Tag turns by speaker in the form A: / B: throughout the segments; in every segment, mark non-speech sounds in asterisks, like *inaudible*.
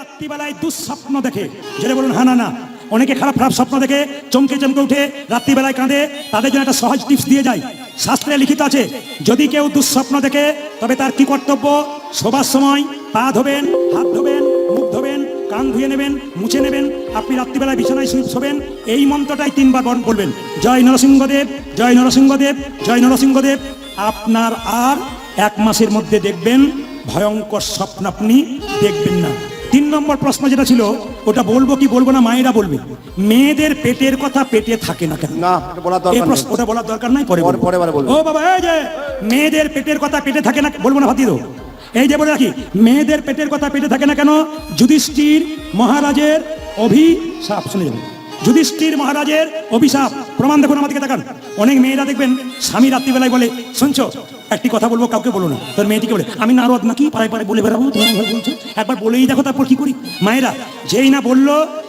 A: রাত্রিবেলায় দুঃস্বপ্ন দেখে। যেটা বলুন হ্যাঁ না না। অনেকে খারাপ খারাপ স্বপ্ন দেখে, চমকে চমকে উঠে রাত্রিবেলায় কাঁদে, তাদের জন্য একটা সহজ টিপস দিয়ে যায়। শাস্ত্রে লিখিত আছে, যদি কেউ দুঃস্বপ্ন দেখে, তবে তার কি কর্তব্য? শোবার সময় পা ধোবেন, হাত ধোবেন, মুখ ধোবেন, কান ধুয়ে নেবেন, মুছে নেবেন, আপনি রাত্রিবেলায় বিছানায় শোবেন, এই মন্ত্রটাই তিনবার বল- বলবেন জয় নরসিংহদেব জয় নরসিংহদেব জয় নরসিংহদেব। আপনার আর এক মাসের মধ্যে দেখবেন, ভয়ঙ্কর স্বপ্ন আপনি দেখবেন না। তিন নম্বর প্রশ্ন যেটা ছিল ওটা বলব কি বলব না মায়েরা বলবে। মেয়েদের পেটের কথা পেটে থাকে না কেন?
B: না বলার দরকার
A: প্রশ্ন ওটা বলার দরকার নাই পরে
B: পরে-
A: বলব। ও বাবা এই যে মেয়েদের পেটের কথা পেটে থাকে না বলব না ভাতিদো এই যে বলে রাখি মেয়েদের পেটের কথা পেটে থাকে না কেন? যুধিষ্ঠির মহারাজের অভিশাপ শুনে যাবেন যুধিষ্ঠির মহারাজের অভিশাপ। প্রমাণ দেখুন আমাদেরকে দেখান অনেক মেয়েরা দেখবেন স্বামী রাত্রিবেলায় বলে শুনছো একটি কথা বলব, কাউকে বলো না। তোর মেয়েটিকে বলে, আমি নারদ নাকি? পাড়ায় পাড়ায় বলে বেড়াবো ঘর বলছো। একবার বলেই দেখো, তারপর কি করি? মায়েরা, যেই না বলল,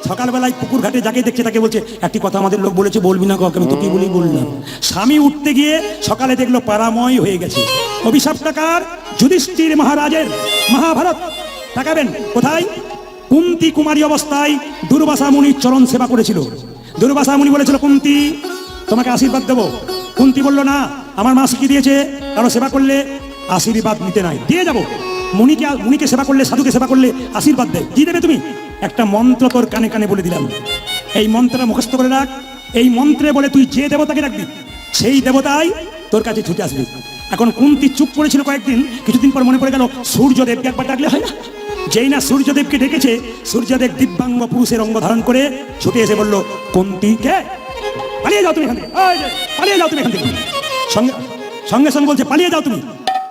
A: সকালবেলায় পুকুর ঘাটে যাকে দেখছে তাকে বলছে, একটি কথা আমাদের লোক বলেছে, বলবি না কাউকে, আমি তোকে বলেই বললাম। স্বামী উঠতে গিয়ে সকালে দেখল পারাময় হয়ে গেছে। অভিশাপ কার যুধিষ্ঠির মহারাজের মহাভারত তাকাবেন কোথায়? কুন্তি কুমারী অবস্থায় দুর্বাসা মুনির চরণ সেবা করেছিল। দুর্বাসা মুনি বলেছিল, কুন্তি, তোমাকে আশীর্বাদ দেবো। কুন্তি বলল, না, আমার মা শিখিয়ে দিয়েছে কারণ সেবা করলে আশীর্বাদ নিতে নাই। দিয়ে যাব। মুনিকে মুনিকে সেবা করলে, সাধুকে সেবা করলে আশীর্বাদ দেয়। কি দেবে তুমি? একটা মন্ত্র তোর কানে কানে বলে দিলাম। এই মন্ত্রটা মুখস্থ করে রাখ। এই মন্ত্রে বলে তুই যে দেবতাকে রাখবি সেই দেবতাই তোর কাছে ছুটে আসবে। এখন কুন্তি চুপ করেছিল কয়েকদিন। কিছুদিন পর মনে পড়ে গেল, সূর্যদেবকে একবার ডাকলে হয় না। যেই না সূর্যদেবকে ডেকেছে, সূর্যদেব দিব্যাঙ্গ পুরুষের অঙ্গ ধারণ করে ছুটে এসে বলল কুন্তি কে পালিয়ে যাও তুমি এখান থেকে। পালিয়ে যাও তুমি এখান থেকে। সঙ্গে সঙ্গে সঙ্গে বলছে, পালিয়ে যাও তুমি।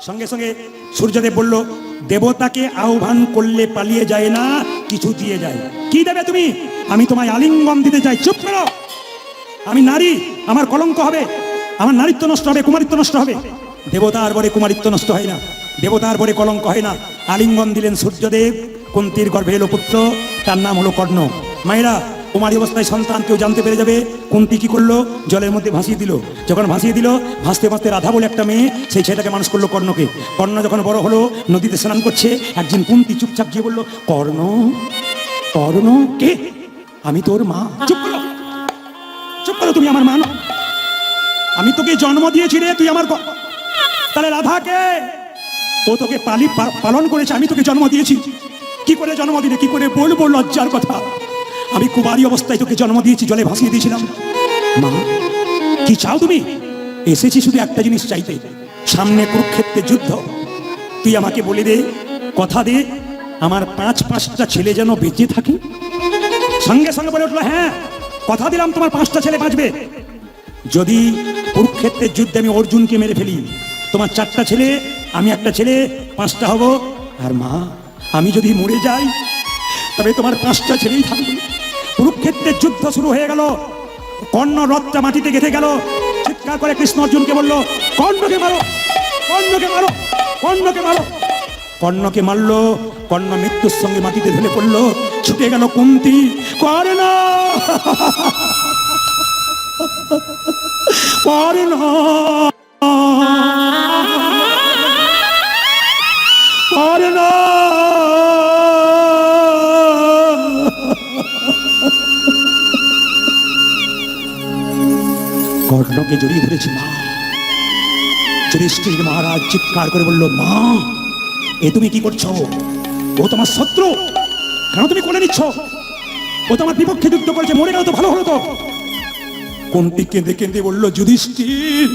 A: সঙ্গে সঙ্গে সূর্যদেব বলল, দেবতাকে আহ্বান করলে পালিয়ে যায় না, কিছু দিয়ে যায়। কি দেবে তুমি? আমি তোমায় আলিঙ্গন দিতে চাই। চুপ করো। আমি নারী, আমার কলঙ্ক হবে। আমার নারীত্ব নষ্ট হবে, কুমারিত্ব নষ্ট হবে। দেবতার পরে কুমারিত্ব নষ্ট হয় না। দেবতার পরে কলঙ্ক হয় না। আলিঙ্গন দিলেন সূর্যদেব, কুন্তির গর্ভে এলো পুত্র, তার নাম হলো কর্ণ। মায়েরা কুমারী অবস্থায় সন্তান, কেউ জানতে পেরে যাবে কুন্তি কি করল। জলের মধ্যে ভাসিয়ে দিল। যখন ভাসিয়ে দিল, ভাসতে ভাসতে রাধা বলে একটা মেয়ে, সেই ছেলেটাকে মানুষ করল কর্ণকে। কর্ণ যখন বড় হলো, নদীতে স্নান করছে একজন কুন্তি চুপচাপ গিয়ে বলল, কর্ণ কর্ণ, কে? আমি তোর মা। চুপ করো। চুপ করো তুমি আমার মান আমি তোকে জন্ম দিয়েছি রে, তুই আমার তাহলে রাধাকে, ও তোকে পালি পালন করেছে, আমি তোকে জন্ম দিয়েছি। কি করে জন্ম দিলে, কি করে বলব লজ্জার কথা? আমি কুমারী অবস্থায় তোকে জন্ম দিয়েছি, জলে ভাসিয়ে দিয়েছিলাম। মা, কি চাও তুমি? এসেছি শুধু একটা জিনিস চাইতে। সামনে কুরুক্ষেত্রে যুদ্ধ। তুই আমাকে বলে দে, কথা দে, আমার পাঁচ পাঁচটা ছেলে যেন বেঁচে থাকে। সঙ্গে সঙ্গে বলে উঠল হ্যাঁ কথা দিলাম, তোমার পাঁচটা ছেলে বাঁচবে। যদি কুরুক্ষেত্রের যুদ্ধে আমি অর্জুনকে মেরে ফেলি, তোমার চারটা ছেলে, আমি একটা ছেলে, পাঁচটা হব। আর মা, আমি যদি মরে যাই, তবে তোমার পাঁচটা ছেলেই থাকবে। কুরুক্ষেত্রের যুদ্ধ শুরু হয়ে গেল। কর্ণ রথটা মাটিতে গেঁথে গেল। চিৎকার করে কৃষ্ণ অর্জুনকে বলল, কর্ণকে মারো কর্ণকে মারো কর্ণকে মারো। কর্ণকে মারলো, কর্ণ মৃত্যুর সঙ্গে মাটিতে ঢেলে পড়ল, ছুটে গেল কুন্তি, করে না। *laughs* করে না। কর্ণকে জড়িয়ে ধরেছি, মা। যুধিষ্ঠির মহারাজ চিৎকার করে বলল, মা, এ তুমি কি করছ? ও তোমার শত্রু। কেন তুমি কোলে নিচ্ছ? ও তোমার বিপক্ষে যুদ্ধ করেছে, মরে গেল তো ভালো হলো তো। কোনটি কেঁদে কেঁদে বলল, যুধিষ্ঠির,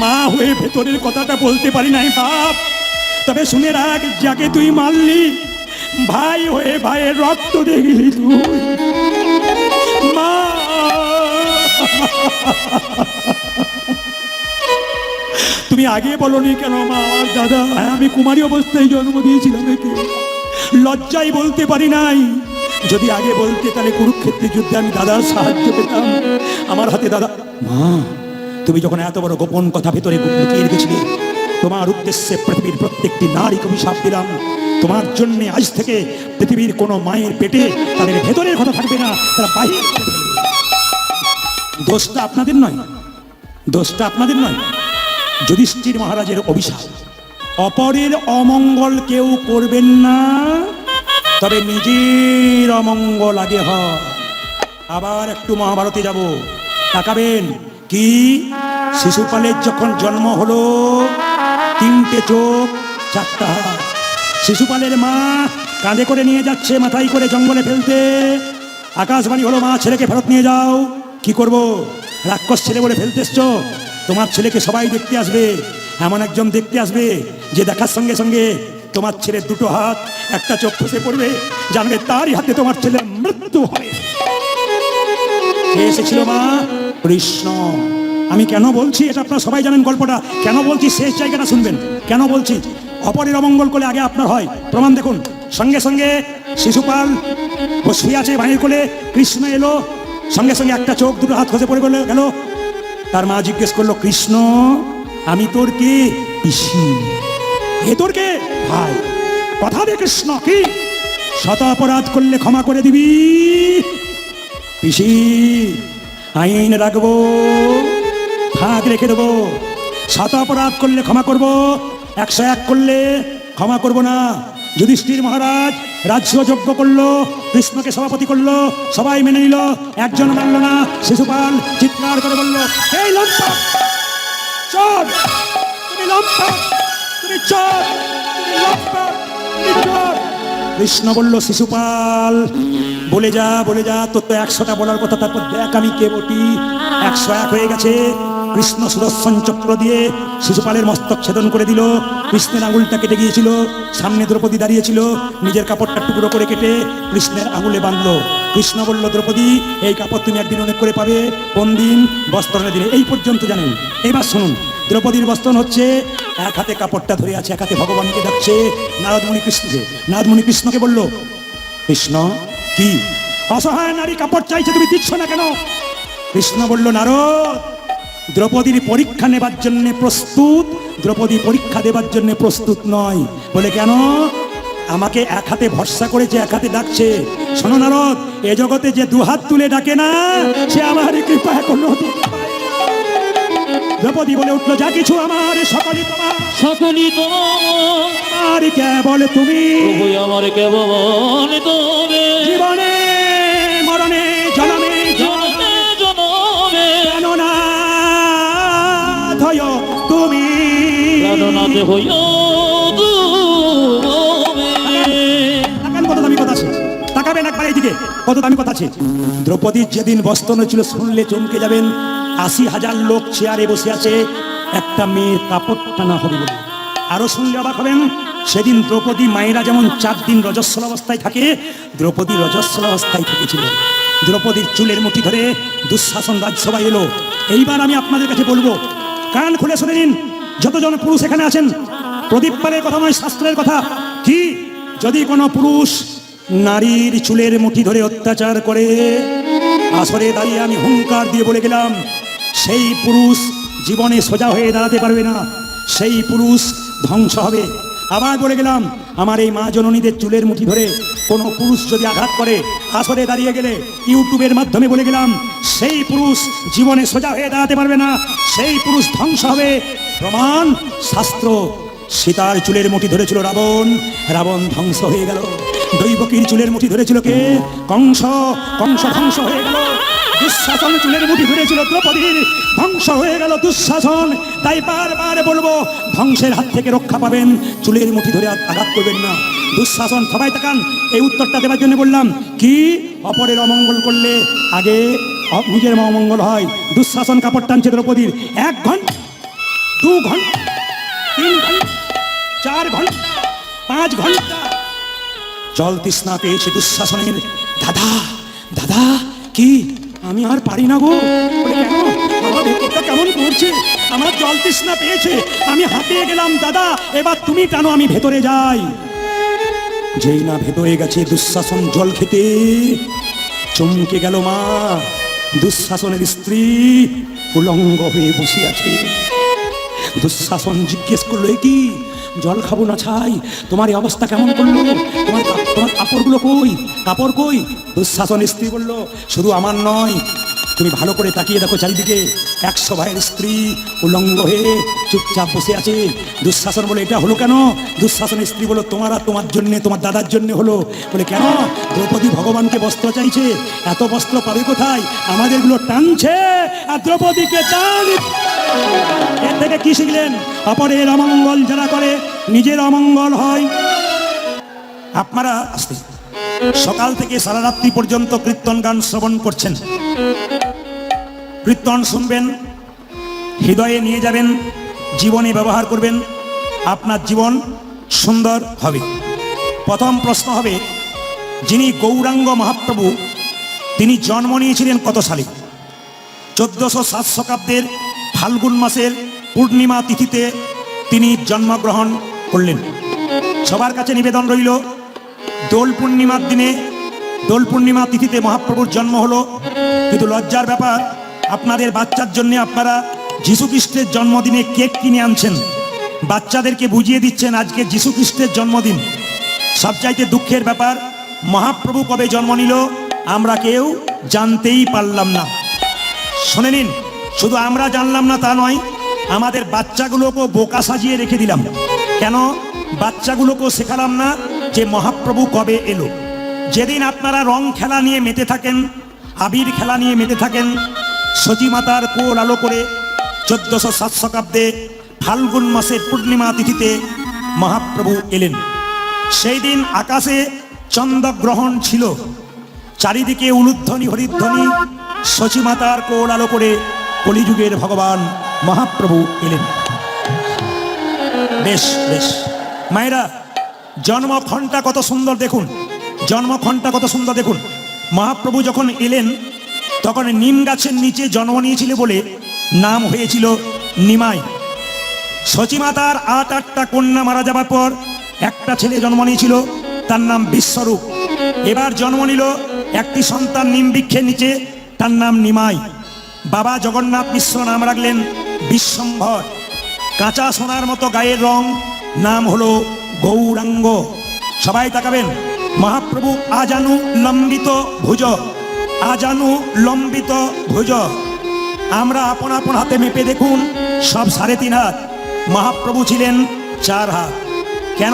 A: মা হয়ে ভেতরের কথাটা বলতে পারি নাই, বাপ। তবে শুনে রাখ, যাকে তুই মারলি, ভাই হয়ে ভাইয়ের রক্ত দেখলি তুই। তুমি আগে বলনি কেন আমার দাদা, আমি কুমারী অবস্থায় জন্ম দিয়েছিলাম একে। লজ্জায় বলতে পারি নাই। যদি আগে বলতে, তাহলে কুরুক্ষেত্রের যুদ্ধে আমি দাদার সাহায্য পেতাম। আমার হাতে দাদা মা, তুমি যখন এত বড় গোপন কথা ভেতরে লুকিয়ে রেখেছিলে, তোমার উদ্দেশ্যে পৃথিবীর প্রত্যেকটি নারীকে সাপ দিলাম। তোমার জন্য আজ থেকে পৃথিবীর কোনো মায়ের পেটে তাদের ভেতরের কথা থাকবে না, তারা বাহির। দোষটা আপনাদের নয়। দোষটা আপনাদের নয়। যুধিষ্ঠির মহারাজের অভিশাপ, অপরের অমঙ্গল কেউ করবেন না, তবে নিজের অমঙ্গল আগে হয়। আবার একটু মহাভারতে যাব। তাকাবেন। কি? শিশুপালের যখন জন্ম হলো, তিনটে চোখ, চারটা শিশুপালের মা কাঁধে করে নিয়ে যাচ্ছে, মাথায় করে জঙ্গলে ফেলতে। আকাশবাণী হলো, মা, ছেলেকে ফেরত নিয়ে যাও। কি করব? রাক্ষস ছেলে বলে ফেলতে এসছো? তোমার ছেলেকে সবাই দেখতে আসবে। এমন একজন দেখতে আসবে যে দেখার সঙ্গে সঙ্গে তোমার ছেলের দুটো হাত, একটা চোখ খসে পড়বে, জানবে তারই হাতে তোমার ছেলের মৃত্যু হবে। এসেছিল মা? কৃষ্ণ। আমি কেন বলছি এটা আপনারা সবাই জানেন গল্পটা? কেন বলছি শেষ জায়গাটা শুনবেন? কেন বলছি? অপরের অমঙ্গল করলে আগে আপনার হয়। প্রমাণ দেখুন। সঙ্গে সঙ্গে শিশুপাল শুয়ে আছে কোলে। কৃষ্ণ এলো। সঙ্গে সঙ্গে একটা চোখ, দুটো হাত খসে পড়ে গেল। গেল তার মা জিজ্ঞেস করল, কৃষ্ণ, আমি তোর কে? পিসি। এ তোর কে? ভাই। কথা দে কৃষ্ণ, কি? শত অপরাধ করলে ক্ষমা করে দিবি। পিসি, আইন রাখব, ফাঁক রেখে দেবো। শত অপরাধ করলে ক্ষমা করব। একশো এক করলে ক্ষমা করব না। যুধিষ্ঠির মহারাজ, রাজ্য যজ্ঞ করল, কৃষ্ণকে সভাপতি করল, সবাই মেনে নিল, একজন মানল না, শিশুপাল চিৎকার করে বলল এই লম্পা, চোর, তুমি লম্পা, তুমি চোর, তুমি লম্পা, তুমি চোর। কৃষ্ণ বলল, শিশুপাল, বলে যা বলে যা, তোর তো একশোটা বলার কথা, তারপর দেখ আমি কে বটি। একশো এক হয়ে গেছে কৃষ্ণ সুদর্শন চক্র দিয়ে শিশুপালের মস্তক ছেদন করে দিল। কৃষ্ণের আঙুলটা কেটে গিয়েছিল, সামনে দ্রৌপদী দাঁড়িয়েছিল, নিজের কাপড়টা টুকরো করে কেটে কৃষ্ণের আঙুলে বাঁধলো। কৃষ্ণ বলল, দ্রৌপদী, এই কাপড় তুমি একদিন অনেক করে পাবে, কোন দিন? বস্ত্রণে দিনে এই পর্যন্ত জানেন। এবার শুনুন, দ্রৌপদীর বস্ত্রণ হচ্ছে, এক হাতে কাপড়টা ধরে আছে, এক হাতে ভগবানকে ডাকছে নারদমণি কৃষ্ণকে। নারদমণি কৃষ্ণকে বলল, কৃষ্ণ, কি? অসহায় নারী কাপড় চাইছে, তুমি দিচ্ছ না কেন? কৃষ্ণ বলল, নারদ দ্রৌপদীর পরীক্ষা নেবার জন্য প্রস্তুত দ্রৌপদী পরীক্ষা দেবার জন্য প্রস্তুত নয়। বলে কেন? আমাকে এক হাতে ভরসা করেছে এক হাতে ডাকছে। শোনো নারদ এ জগতে যে দুহাত তুলে ডাকে না সে আমার কৃপা এখনও। দ্রৌপদী বলে উঠল যা কিছু আমার সকলই তোমার।
B: সকলই তোমার।
A: কেবল তুমি।
B: আমার কেবল তবে
A: জীবনে দামি। কথা তাকাবেন একবার দামি কথা আছে? দ্রৌপদীর যেদিন বস্ত্র ছিল, শুনলে চমকে যাবেন। আশি হাজার লোক চেয়ারে বসে আছে। একটা মেয়ের কাপড় টানা হবে বলে। আরও শুনলে অবাক হবেন। সেদিন দ্রৌপদী মায়েরা যেমন চার দিন রজস্বল অবস্থায় থাকে, দ্রৌপদী রজস্বল অবস্থায় থেকেছিল। দ্রৌপদীর চুলের মুঠি ধরে দুঃশাসন রাজসভায় এলো। এইবার আমি আপনাদের কাছে বলব, কান খুলে শুনে নিন। যতজন পুরুষ এখানে আছেন, প্রদীপ পালের কথা নয়, শাস্ত্রের কথা। কি? যদি কোনো পুরুষ নারীর চুলের মুঠি ধরে অত্যাচার করে, আসরে দাঁড়িয়ে আমি হুঙ্কার দিয়ে বলে গেলাম, সেই পুরুষ জীবনে সোজা হয়ে দাঁড়াতে পারবে না, সেই পুরুষ ধ্বংস হবে। আবার বলে গেলাম, আমার এই মা জননীদের চুলের মুঠি ধরে কোনো পুরুষ যদি আঘাত করে, আসরে দাঁড়িয়ে গেলে ইউটিউবের মাধ্যমে বলে গেলাম, সেই পুরুষ জীবনে সোজা হয়ে দাঁড়াতে পারবে না, সেই পুরুষ ধ্বংস হবে। প্রমাণ, শাস্ত্র, সীতার চুলের মুঠি ধরেছিল রাবণ রাবণ ধ্বংস হয়ে গেল। দৈবকীর চুলের মুঠি ধরেছিল কে? কংস কংস ধ্বংস হয়ে গেল। দুঃশাসন চুলের মুঠি ধরেছিল দ্রৌপদীর। ধ্বংস হয়ে গেল দুঃশাসন। তাই বারবার বলব, ধ্বংসের হাত থেকে রক্ষা পাবেন। চুলের মুঠি ধরে আঘাত করবেন না। দুঃশাসন সবাই তাকান এই উত্তরটা দেওয়ার জন্য বললাম, কি? অপরের অমঙ্গল করলে আগে নিজের অমঙ্গল হয়। দুঃশাসন কাপড় টানছে দ্রৌপদীর। এক ঘণ্টা, দু ঘণ্টা, তিন ঘণ্টা, চার ঘণ্টা, পাঁচ ঘণ্টা জল তৃষ্ণা পেয়েছে দুঃশাসনের। দাদা দাদা, কি? আমি আর পারি না গো। কেমন করছে? আমার জল তৃষ্ণা পেয়েছে। আমি হাঁপিয়ে গেলাম, দাদা। এবার তুমি টানো, আমি ভেতরে যাই। যেই না ভেতরে গেছে দুঃশাসন জল খেতে, চমকে গেল মা। দুঃশাসনের স্ত্রী উলঙ্গ হয়ে বসে আছে। দুঃশাসন জিজ্ঞেস করল, "এ কি? জল খাব না ছাই? তোমার এই অবস্থা কেমন করল? তোমার কাপড়গুলো কই? কাপড় কই? দুঃশাসন স্ত্রী বলল, শুধু আমার নয়, তুমি ভালো করে তাকিয়ে দেখো চারিদিকে। একশো ভাইয়ের স্ত্রী উলঙ্গ হয়ে চুপচাপ বসে আছে। দুঃশাসন বলে, এটা হলো কেন? দুঃশাসন স্ত্রী বলো তোমার আর তোমার জন্য, তোমার দাদার জন্য হলো। বলে, কেন? দ্রৌপদী ভগবানকে বস্ত্র চাইছে। এত বস্ত্র পাবে কোথায়? আমাদেরগুলো টানছে আর দ্রৌপদীকে টান এর থেকে কি শিখলেন? অপরের অমঙ্গল যারা করে, নিজের অমঙ্গল হয়। আপনারা সকাল থেকে সারা রাত্রি পর্যন্ত কীর্তন গান শ্রবণ করছেন। কীর্তন শুনবেন, হৃদয়ে নিয়ে যাবেন, জীবনে ব্যবহার করবেন, আপনার জীবন সুন্দর হবে। প্রথম প্রশ্ন হবে, যিনি গৌরাঙ্গ মহাপ্রভু, তিনি জন্ম নিয়েছিলেন কত সালে? চোদ্দশো সাত শতাব্দের ফাল্গুন মাসের পূর্ণিমা তিথিতে তিনি জন্মগ্রহণ করলেন। সবার কাছে নিবেদন রইল দোল পূর্ণিমার দিনে, দোল পূর্ণিমা তিথিতে মহাপ্রভুর জন্ম হলো। কিন্তু লজ্জার ব্যাপার, আপনাদের বাচ্চার জন্য আপনারা খ্রিস্টের জন্মদিনে কেক কিনে আনছেন। বাচ্চাদেরকে বুঝিয়ে দিচ্ছেন আজকে খ্রিস্টের জন্মদিন। সবচাইতে দুঃখের ব্যাপার, মহাপ্রভু কবে জন্ম নিল, আমরা কেউ জানতেই পারলাম না। শুনে নিন, শুধু আমরা জানলাম না তা নয়, আমাদের বাচ্চাগুলোকেও বোকা সাজিয়ে রেখে দিলাম। কেন? বাচ্চাগুলোকেও শেখালাম না যে মহাপ্রভু কবে এলো? যেদিন আপনারা রং খেলা নিয়ে মেতে থাকেন, আবির খেলা নিয়ে মেতে থাকেন, সজি মাতার কোল আলো করে চোদ্দশো সাত শতাব্দে ফাল্গুন মাসের পূর্ণিমা তিথিতে মহাপ্রভু এলেন। সেই দিন আকাশে চন্দ্রগ্রহণ ছিল। চারিদিকে উলুধ্বনি, হরিধ্বনি শচীমাতার কোল আলো করে কলিযুগের ভগবান মহাপ্রভু এলেন। বেশ বেশ। মায়েরা জন্মক্ষণটা কত সুন্দর দেখুন। জন্মক্ষণটা কত সুন্দর দেখুন। মহাপ্রভু যখন এলেন, তখন নিম গাছের নিচে জন্ম নিয়েছিল বলে নাম হয়েছিল নিমাই। সচিমাতার আট আটটা কন্যা মারা যাবার পর একটা ছেলে জন্ম নিয়েছিল, তার নাম বিশ্বরূপ। এবার জন্ম নিল একটি সন্তান নিম বৃক্ষের নিচে, তার নাম নিমাই। বাবা জগন্নাথ মিশ্র নাম রাখলেন বিশ্বম্ভর। কাঁচা সোনার মতো গায়ের রং, নাম হলো গৌরাঙ্গ। সবাই তাকাবেন। মহাপ্রভু আজানু লম্বিত ভুজ। আজানু লম্বিত ভুজ। আমরা আপন আপন হাতে মেপে দেখুন, সব সাড়ে তিন হাত। মহাপ্রভু ছিলেন চার হাত। কেন?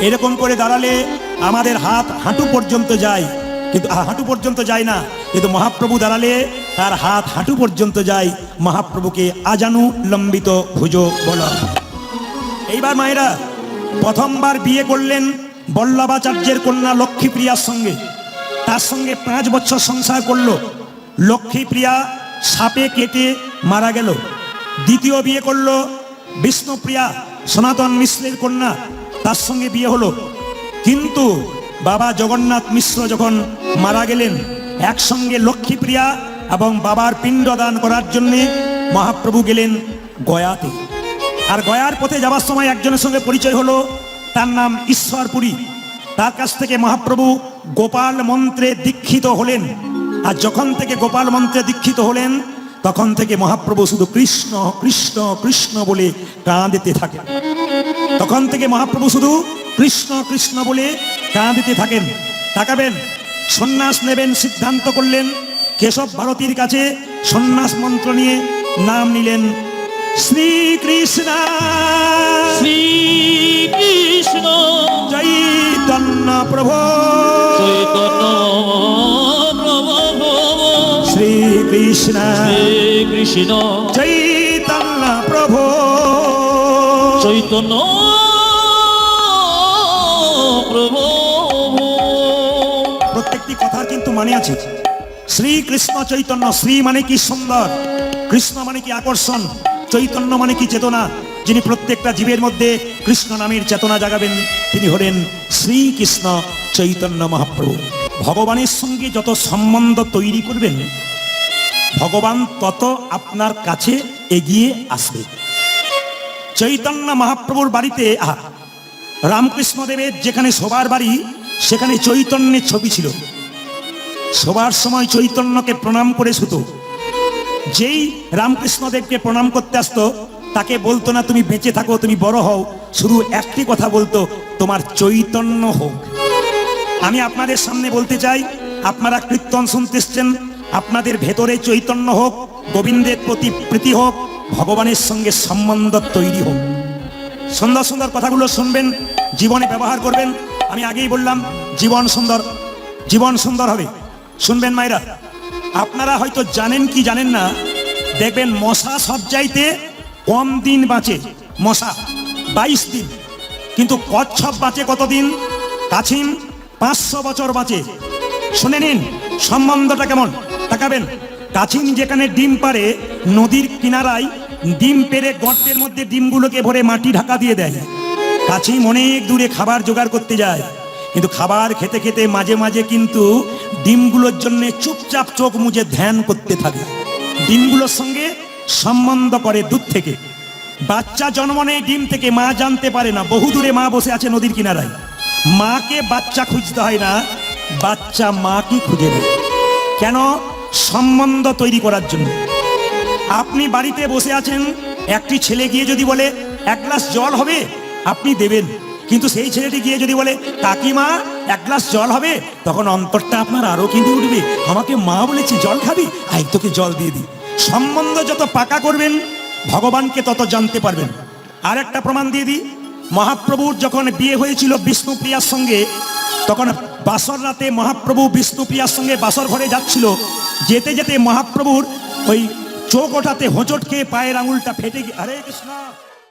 A: এরকম করে দাঁড়ালে আমাদের হাত হাঁটু পর্যন্ত যায়। কিন্তু হাঁটু পর্যন্ত যায় না। কিন্তু মহাপ্রভু দাঁড়ালে তার হাত হাঁটু পর্যন্ত যায়। মহাপ্রভুকে আজানু লম্বিত ভুজ বলা এইবার মায়েরা প্রথমবার বিয়ে করলেন বল্লভাচার্যের কন্যা লক্ষ্মীপ্রিয়ার সঙ্গে। তার সঙ্গে পাঁচ বছর সংসার করল। লক্ষ্মীপ্রিয়া সাপে কেটে মারা গেল। দ্বিতীয় বিয়ে করল বিষ্ণুপ্রিয়া, সনাতন মিশ্রের কন্যা। তার সঙ্গে বিয়ে হলো। কিন্তু বাবা জগন্নাথ মিশ্র যখন মারা গেলেন, একসঙ্গে লক্ষ্মীপ্রিয়া এবং বাবার পিণ্ডদান করার জন্যে মহাপ্রভু গেলেন গয়াতে। আর গয়ার পথে যাওয়ার সময় একজনের সঙ্গে পরিচয় হলো, তার নাম ঈশ্বরপুরী তার কাছ থেকে মহাপ্রভু গোপাল মন্ত্রে দীক্ষিত হলেন। আর যখন থেকে গোপাল মন্ত্রে দীক্ষিত হলেন, তখন থেকে মহাপ্রভু শুধু কৃষ্ণ কৃষ্ণ কৃষ্ণ বলে কাঁদিতে থাকেন। তখন থেকে মহাপ্রভু শুধু কৃষ্ণ কৃষ্ণ বলে কাঁদিতে থাকেন। তাকাবেন, সন্ন্যাস নেবেন, সিদ্ধান্ত করলেন। কেশব ভারতীর কাছে সন্ন্যাস মন্ত্র নিয়ে নাম নিলেন শ্রীকৃষ্ণ
B: শ্রীকৃষ্ণ
A: চৈতন্য প্রভু
B: চৈতন্য প্রভু
A: শ্রীকৃষ্ণ
B: শ্রীকৃষ্ণ
A: চৈতন্য প্রভু
B: চৈতন্য প্রভু
A: প্রত্যেকটি কথার কিন্তু মানে আছে। শ্রীকৃষ্ণ চৈতন্য শ্রী মানে কি সুন্দর কৃষ্ণ মানে কি আকর্ষণ। চৈতন্য মানে কি চেতনা? যিনি প্রত্যেকটা জীবের মধ্যে কৃষ্ণ নামের চেতনা জাগাবেন, তিনি হলেন শ্রীকৃষ্ণ চৈতন্য মহাপ্রভু। ভগবানের সঙ্গে যত সম্বন্ধ তৈরি করবেন, ভগবান তত আপনার কাছে এগিয়ে আসবে। চৈতন্য মহাপ্রভুর বাড়িতে, আহা রামকৃষ্ণ দেবের যেখানে সবার বাড়ি, সেখানে চৈতন্যের ছবি ছিল। সবার সময় চৈতন্যকে প্রণাম করে শুতো। যেই রামকৃষ্ণদেবকে প্রণাম করতে আসতো, তাকে বলতো না, তুমি বেঁচে থাকো, তুমি বড় হও। শুধু একটি কথা বলতো, তোমার চৈতন্য হোক। আমি আপনাদের সামনে বলতে চাই, আপনারা কীর্তন শুনতে এসছেন, আপনাদের ভেতরে চৈতন্য হোক, গোবিন্দের প্রতি প্রীতি হোক, ভগবানের সঙ্গে সম্বন্ধ তৈরি হোক। সুন্দর সুন্দর কথাগুলো শুনবেন, জীবনে ব্যবহার করবেন। আমি আগেই বললাম, জীবন সুন্দর জীবন সুন্দর হবে। শুনবেন মায়েরা? আপনারা হয়তো জানেন কি জানেন না? দেখবেন মশা সব চাইতে কম দিন বাঁচে। মশা, বাইশ দিন। কিন্তু কচ্ছপ বাঁচে কতদিন? কাছিম পাঁচশো বছর বাঁচে। শুনে নিন, সম্বন্ধটা কেমন? তাকাবেন। কাছিম যেখানে ডিম পারে নদীর কিনারায় ডিম পেরে গর্তের মধ্যে ডিমগুলোকে ভরে মাটি ঢাকা দিয়ে দেয়। কাছিম অনেক দূরে খাবার জোগাড় করতে যায়। কিন্তু খাবার খেতে খেতে মাঝে মাঝে কিন্তু ডিমগুলোর জন্য চুপচাপ চোখ মুজে ধ্যান করতে থাকে। ডিমগুলোর সঙ্গে সম্বন্ধ করে দূর থেকে। বাচ্চা জন্ম নেয় ডিম থেকে মা জানতে পারে না। বহু দূরে মা বসে আছে নদীর কিনারায়। মাকে বাচ্চা খুঁজতে হয় না, বাচ্চা মাকে খুঁজে নেয়। কেন? সম্বন্ধ তৈরি করার জন্য। আপনি বাড়িতে বসে আছেন, একটি ছেলে গিয়ে যদি বলে, এক গ্লাস জল হবে? আপনি দেবেন। কিন্তু সেই ছেলেটি গিয়ে যদি বলে, কাকিমা, এক গ্লাস জল হবে? তখন অন্তরটা আপনার আরও কিন্তু উঠবে। আমাকে মা বলেছে, জল খাবি? আই তোকে জল দিয়ে দিই। সম্বন্ধ যত পাকা করবেন, ভগবানকে তত জানতে পারবেন। আর একটা প্রমাণ দিয়ে দিই। মহাপ্রভুর যখন বিয়ে হয়েছিল বিষ্ণুপ্রিয়ার সঙ্গে, তখন বাসর রাতে মহাপ্রভু বিষ্ণুপ্রিয়ার সঙ্গে বাসর ঘরে যাচ্ছিল। যেতে যেতে মহাপ্রভুর ওই চোখ ওঠাতে হোঁচট খেয়ে পায়ের আঙুলটা ফেটে গিয়ে হরে কৃষ্ণ!